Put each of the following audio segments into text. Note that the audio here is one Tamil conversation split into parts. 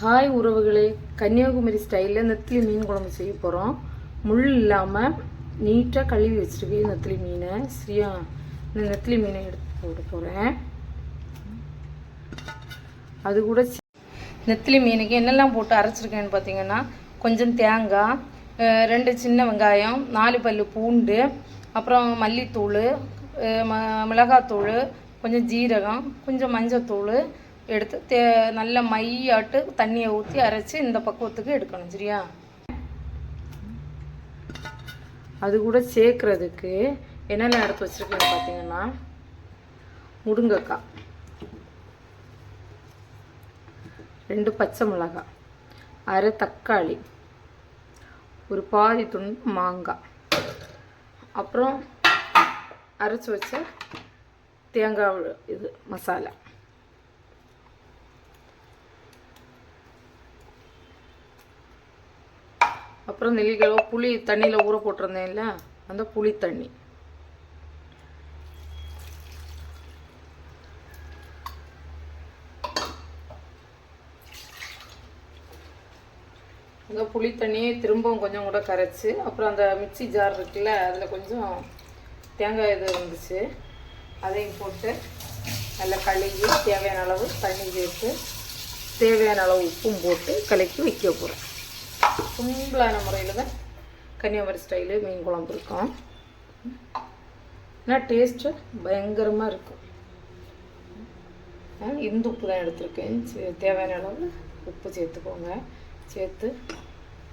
ஹாய் உறவுகளே. கன்னியாகுமரி ஸ்டைலில் நெத்திலி மீன் குழம்பு செய்ய போகிறோம் முள் இல்லாமல் நீட்டாக கழுவி வச்சுருக்கேன். நெத்திலி மீனை. சரியா இந்த நெத்திலி மீனை எடுத்து போட போகிறேன் அது கூட நெத்திலி மீனுக்கு என்னெல்லாம் போட்டு அரைச்சிருக்கேன்னு பார்த்தீங்கன்னா கொஞ்சம் தேங்காய் ரெண்டு சின்ன வெங்காயம் நாலு பல்லு பூண்டு அப்புறம் மல்லித்தூள் ம மிளகாத்தூள் கொஞ்சம் ஜீரகம் கொஞ்சம் மஞ்சத்தூள் எடுத்து தே நல்ல மையாட்டு தண்ணியை ஊற்றி அரைச்சி இந்த பக்குவத்துக்கு எடுக்கணும் சரியா? அது கூட சேர்க்குறதுக்கு என்னென்ன எடுத்து வச்சுருக்கேன்னு பார்த்தீங்கன்னா முருங்கைக்காய். ரெண்டு பச்சை மிளகாய். அரை தக்காளி. ஒரு பாதி துண்டு மாங்காய். அப்புறம் அரைச்சி வச்ச தேங்காய் இது மசாலா. அப்புறம் நெல்லிக்கிழமை புளி தண்ணியில் ஊற போட்டிருந்தேன்ல அந்த புளி தண்ணி. அந்த புளி தண்ணியை திரும்பவும் கொஞ்சம் கூட கரைச்சி அப்புறம் அந்த மிக்ஸி ஜார் இருக்குல்ல அதில் கொஞ்சம் தேங்காய் இது இருந்துச்சு. அதையும் போட்டு நல்லா கழுகி தேவையான அளவு தண்ணி சேர்த்து தேவையான அளவு உப்பும் போட்டு கலக்கி வைக்க போகிறேன் சிம்பிளான முறையில் தான் கன்னியாகுமரி ஸ்டைலு மீன் குழம்பு இருக்கும். ஆனால் டேஸ்ட்டு பயங்கரமாக இருக்கும். நான் இந்து உப்பு தான் எடுத்திருக்கேன். சே- தேவையான அளவு உப்பு சேர்த்துக்கோங்க. சேர்த்து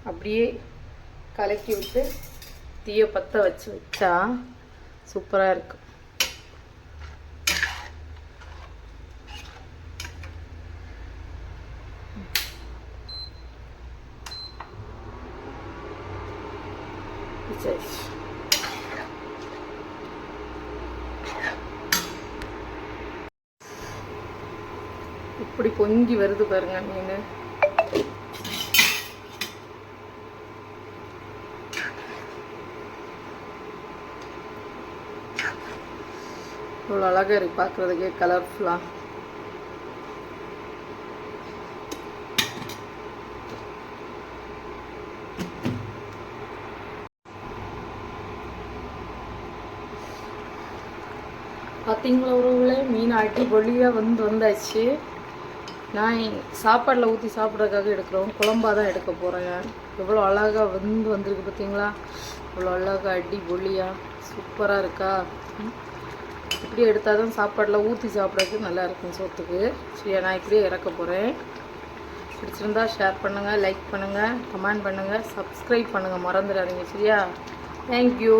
அப்படியே கலக்கி விட்டு தீயை பற்ற வச்சு வச்சா சூப்பராக இருக்கும். சரி இப்படி பொங்கி வருது பாருங்க மீன். இவ்வளோ அழகாக இருக்கு பார்க்குறதுக்கே கலர்ஃபுல்லாக பார்த்தீங்களா உறவுகளே மீன் அடிப்பொழியாக வந்து வந்தாச்சு. நான் சாப்பாடில் ஊற்றி சாப்பிட்றதுக்காக எடுக்கிறோம். குழம்பா தான் எடுக்க போகிறேன் எவ்வளோ அழகாக வந்து வந்திருக்கு பார்த்தீங்களா இவ்வளோ அழகாக அடி பொழியாக சூப்பராக இருக்கா? இப்படி எடுத்தால் தான் சாப்பாடில் ஊற்றி சாப்பிட்றதுக்கு நல்லா இருக்கும் சோத்துக்கு. சரியா நான் இப்படியே இறக்க போகிறேன் பிடிச்சிருந்தா ஷேர் பண்ணுங்கள் லைக் பண்ணுங்கள் கமெண்ட் பண்ணுங்கள் சப்ஸ்கிரைப் பண்ணுங்கள் மறந்துடாதீங்க. சரியா? தேங்க்யூ